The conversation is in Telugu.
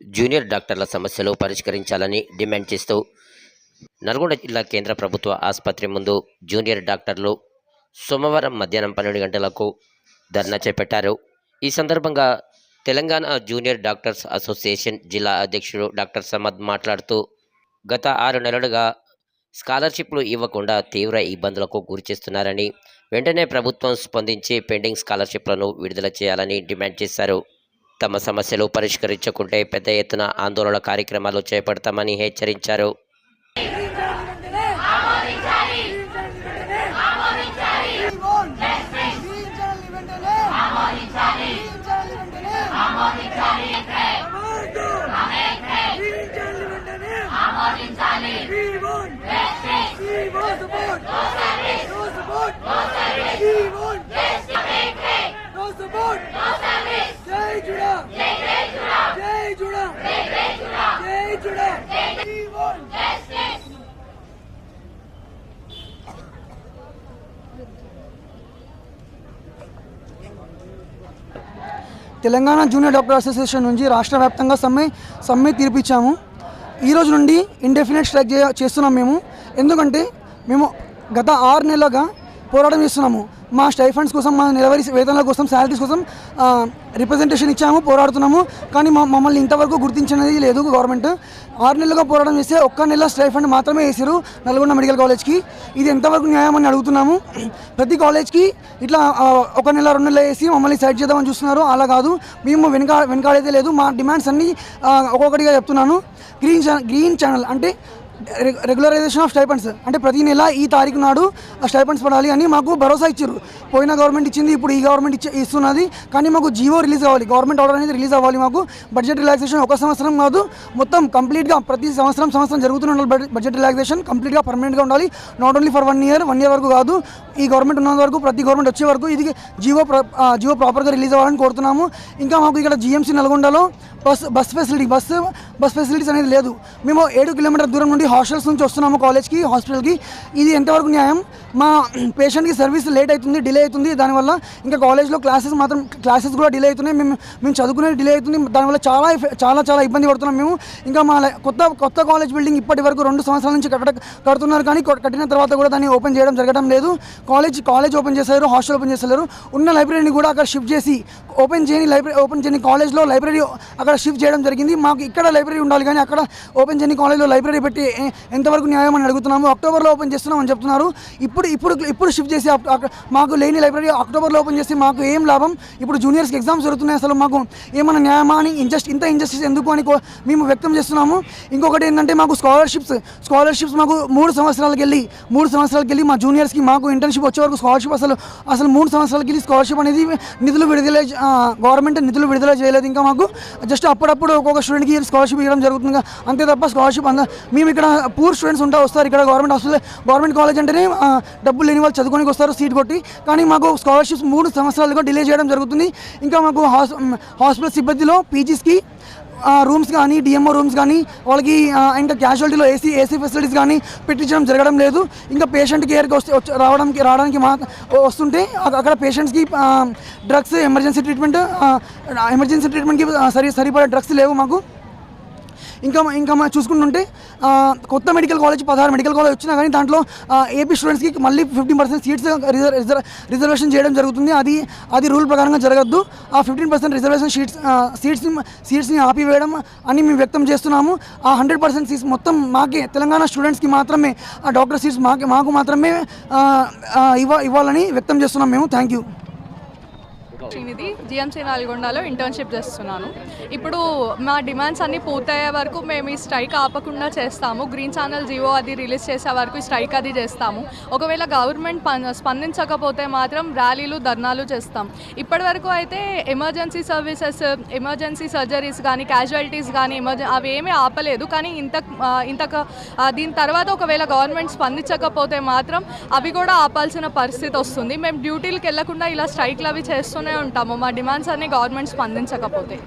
జూనియర్ డాక్టర్ల సమస్యలు పరిష్కరించాలని డిమాండ్ చేస్తూ నల్గొండ జిల్లా కేంద్ర ప్రభుత్వ ఆసుపత్రి ముందు జూనియర్ డాక్టర్లు సోమవారం మధ్యాహ్నం పన్నెండు గంటలకు ధర్నా చేపట్టారు. ఈ సందర్భంగా తెలంగాణ జూనియర్ డాక్టర్స్ అసోసియేషన్ జిల్లా అధ్యక్షుడు డాక్టర్ సమద్ మాట్లాడుతూ గత ఆరు నెలలుగా స్కాలర్షిప్లు ఇవ్వకుండా తీవ్ర ఇబ్బందులకు గురిచేస్తున్నారని వెంటనే ప్రభుత్వం స్పందించి పెండింగ్ స్కాలర్షిప్లను విడుదల చేయాలని డిమాండ్ చేశారు. తమ సమస్యలు పరిష్కరించకుంటే పెద్ద ఎత్తున ఆందోళన కార్యక్రమాలు చేపడతామని హెచ్చరించారు. తెలంగాణ జూనియర్ డాక్టర్ అసోసియేషన్ నుంచి రాష్ట్ర వ్యాప్తంగా సమ్మె సమ్మె తీర్పిచ్చాము. ఈ రోజు నుండి ఇండెఫినెట్ స్ట్రైక్ చేస్తున్నాం మేము. ఎందుకంటే మేము గత ఆరు నెలలుగా పోరాటం చేస్తున్నాము. మా స్టైఫండ్స్ కోసం మా నెలవారి వేతనాల కోసం శాలరీస్ కోసం రిప్రజెంటేషన్ ఇచ్చాము పోరాడుతున్నాము. కానీ మా మమ్మల్ని ఇంతవరకు గుర్తించినది లేదు గవర్నమెంట్. ఆరు నెలలుగా పోరాటం చేస్తే ఒక్క నెల స్టైఫండ్ మాత్రమే వేసారు నల్గొండ మెడికల్ కాలేజ్కి. ఇది ఎంతవరకు న్యాయం అని అడుగుతున్నాము. ప్రతి కాలేజ్కి ఇట్లా ఒక నెల రెండు నెలలు వేసి మమ్మల్ని సైడ్ చేద్దామని చూస్తున్నారు. అలా కాదు. మేము వెనుక వెనకాడైతే లేదు. మా డిమాండ్స్ అన్నీ ఒక్కొక్కటిగా చెప్తున్నాను. గ్రీన్ ఛానల్ గ్రీన్ ఛానల్ అంటే రెగ్యులరైజేషన్ ఆఫ్ స్టైపెండ్స్ అంటే ప్రతి నెల ఈ తారీఖు నాడు ఆ స్టైపెండ్స్ పడాలి అని మాకు భరోసా ఇచ్చారు పోయిన గవర్నమెంట్ ఇచ్చింది ఇప్పుడు ఈ గవర్నమెంట్ ఇచ్చి ఇస్తున్నది. కానీ మాకు జీవో రిలీజ్ అవ్వాలి. గవర్నమెంట్ ఆర్డర్ అనేది రిలీజ్ అవ్వాలి మాకు. బడ్జెట్ రిలాక్సేషన్ ఒక సంవత్సరం కాదు. మొత్తం కంప్లీట్గా ప్రతి సంవత్సరం సంవత్సరం జరుగుతూనే ఉండాలి బడ్జెట్- రిలాక్సేషన్ కంప్లీట్గా పర్మనెంట్గా ఉండాలి. Not only for one year one year వరకు కాదు. ఈ గవర్నమెంట్ ఉన్నంత వరకు ప్రతి గవర్నమెంట్ వచ్చే వరకు ఇది జియో జియో ప్రాపర్గా రిలీజ్ అవ్వాలని కోరుతున్నాము. ఇంకా మాకు ఇక్కడ జిఎంసీ నల్గొండలో bus bus facility bus bus facilities అనేది లేదు. మేము ఏడు కిలోమీటర్ దూరం నుండి హాస్టల్స్ నుంచి వస్తున్నాము కాలేజ్కి హాస్పిటల్కి. ఇది ఎంతవరకు న్యాయం? మా పేషెంట్కి సర్వీస్ లేట్ అవుతుంది డిలే అవుతుంది. దానివల్ల ఇంకా కాలేజ్లో క్లాసెస్ మాత్రం క్లాసెస్ కూడా డిలే అవుతున్నాయి. మేము మేము చదువుకునేది డిలే అవుతుంది. దానివల్ల చాలా చాలా చాలా ఇబ్బంది పడుతున్నాం మేము. ఇంకా మా లై- కొత్త కొత్త కాలేజ్ బిల్డింగ్ ఇప్పటి వరకు రెండు సంవత్సరాల నుంచి కట్ట కడుతున్నారు. కానీ కట్టిన తర్వాత కూడా దాన్ని ఓపెన్ చేయడం జరగడం లేదు. కాలేజ్ కాలేజ్ ఓపెన్ చేశారు హాస్టల్ ఓపెన్ చేశారు ఉన్న లైబ్రరీని కూడా అక్కడ షిఫ్ట్ చేసి ఓపెన్ చేయని లైబ్రరీ ఓపెన్ చేయని కాలేజ్లో లైబ్రరీ అక్కడ షిఫ్ట్ చేయడం జరిగింది. మాకు ఇక్కడ లైబ్రరీ ఉండాలి కానీ అక్కడ ఓపెన్ చేయని కాలేజ్లో లైబ్రరీ పెట్టి ఎంతవరకు న్యాయం అని అడుగుతున్నాము. అక్టోబర్లో ఓపెన్ చేస్తున్నామని చెప్తున్నారు. ఇప్పుడు ఇప్పుడు ఇప్పుడు ఇప్పుడు షిఫ్ట్ చేసి మాకు లేని లైబ్రరీ అక్టోబర్లో ఓపెన్ చేసి మాకు ఏం లాభం? ఇప్పుడు జూనియర్స్కి ఎగ్జామ్స్ జరుగుతున్నాయి అసలు మాకు ఏమైనా న్యాయమా అని ఇంజస్ట్ ఇంత ఇంజస్టిస్ ఎందుకు అని మేము వ్యక్తం చేస్తున్నాము. ఇంకొకటి ఏంటంటే మాకు స్కాలర్షిప్స్ స్కాలర్షిప్స్ మాకు మూడు సంవత్సరాలకి వెళ్ళి మూడు సంవత్సరాలకి వెళ్ళి మా జూనియర్స్కి మాకు ఇంటర్న్షిప్ వచ్చే వరకు స్కాలర్షిప్ అసలు అసలు మూడు సంవత్సరాలకి వెళ్ళి స్కాలర్షిప్ అనేది నిధులు విడుదల గవర్నమెంట్ నిధులు విడుదల చేయలేదు ఇంకా మాకు. జస్ట్ అప్పుడప్పుడు ఒక్కొక్క స్టూడెంట్కి స్కాలర్షిప్ ఇవ్వడం జరుగుతుంది అంతే తప్ప స్కాలర్షిప్ అంద మేము ఇక్కడ పూర్ స్టూడెంట్స్ ఉంటా వస్తారు. ఇక్కడ గవర్నమెంట్ హాస్టల్ గవర్నమెంట్ కాలేజ్ అంటేనే డబ్బులు లేని వాళ్ళు చదువుకోనికి వస్తారు సీట్ కొట్టి. కానీ మాకు స్కాలర్షిప్స్ మూడు సంవత్సరాలుగా డిలే చేయడం జరుగుతుంది. ఇంకా మాకు హాస్ హాస్పిటల్ సిబ్బందిలో పీజీస్కి రూమ్స్ కానీ డిఎంఓ రూమ్స్ కానీ వాళ్ళకి ఇంకా క్యాజువాలిటీలో ఏసీ ఏసీ ఫెసిలిటీస్ కానీ పెట్టించడం జరగడం లేదు. ఇంకా పేషెంట్ కేర్కి వస్తే రావడానికి రావడానికి మా వస్తుంటే అక్కడ పేషెంట్స్కి డ్రగ్స్ ఎమర్జెన్సీ ట్రీట్మెంట్ ఎమర్జెన్సీ ట్రీట్మెంట్కి సరి సరిపడే డ్రగ్స్ లేవు మాకు. ఇంకా ఇంకా మనం చూసుకుంటుంటే కొత్త మెడికల్ కాలేజ్ పదహారు మెడికల్ కాలేజ్ వచ్చినా కానీ దాంట్లో ఏపీ స్టూడెంట్స్కి మళ్ళీ ఫిఫ్టీన్ పర్సెంట్ సీట్స్ రిజర్వేషన్ చేయడం జరుగుతుంది. అది అది రూల్ ప్రకారంగా జరగద్దు. ఆ ఫిఫ్టీన్ పర్సెంట్ రిజర్వేషన్ సీట్స్ సీట్స్ని సీట్స్ని ఆపివేయడం అని మేము వ్యక్తం చేస్తున్నాము. ఆ హండ్రెడ్ పర్సెంట్ సీట్స్ మొత్తం మాకే తెలంగాణ స్టూడెంట్స్కి మాత్రమే ఆ డాక్టర్ సీట్స్ మాకే మాకు మాత్రమే ఇవ్వ ఇవ్వాలని వ్యక్తం చేస్తున్నాం మేము. థ్యాంక్ యూ శ్రీనిధి జిఎంసీ నల్గొండలో ఇంటర్న్షిప్ చేస్తున్నాను. ఇప్పుడు మా డిమాండ్స్ అన్నీ పూర్తయ్యే వరకు మేము ఈ స్ట్రైక్ ఆపకుండా చేస్తాము. గ్రీన్ ఛానల్ జియో అది రిలీజ్ చేసే వరకు ఈ స్ట్రైక్ అది చేస్తాము. ఒకవేళ గవర్నమెంట్ స్పందించకపోతే మాత్రం ర్యాలీలు ధర్నాలు చేస్తాం. ఇప్పటి వరకు అయితే ఎమర్జెన్సీ సర్వీసెస్ ఎమర్జెన్సీ సర్జరీస్ కానీ క్యాజువాలిటీస్ కానీ ఎమర్జెన్ అవి ఏమీ ఆపలేదు. కానీ ఇంత ఇంత దీని తర్వాత ఒకవేళ గవర్నమెంట్ స్పందించకపోతే మాత్రం అవి కూడా ఆపాల్సిన పరిస్థితి వస్తుంది. మేము డ్యూటీలకు వెళ్ళకుండా ఇలా స్ట్రైక్లు అవి చేస్తూనే ఉంటాము. మా డిమాండ్స్ అన్ని గవర్నమెంట్ స్పందించకపోతే.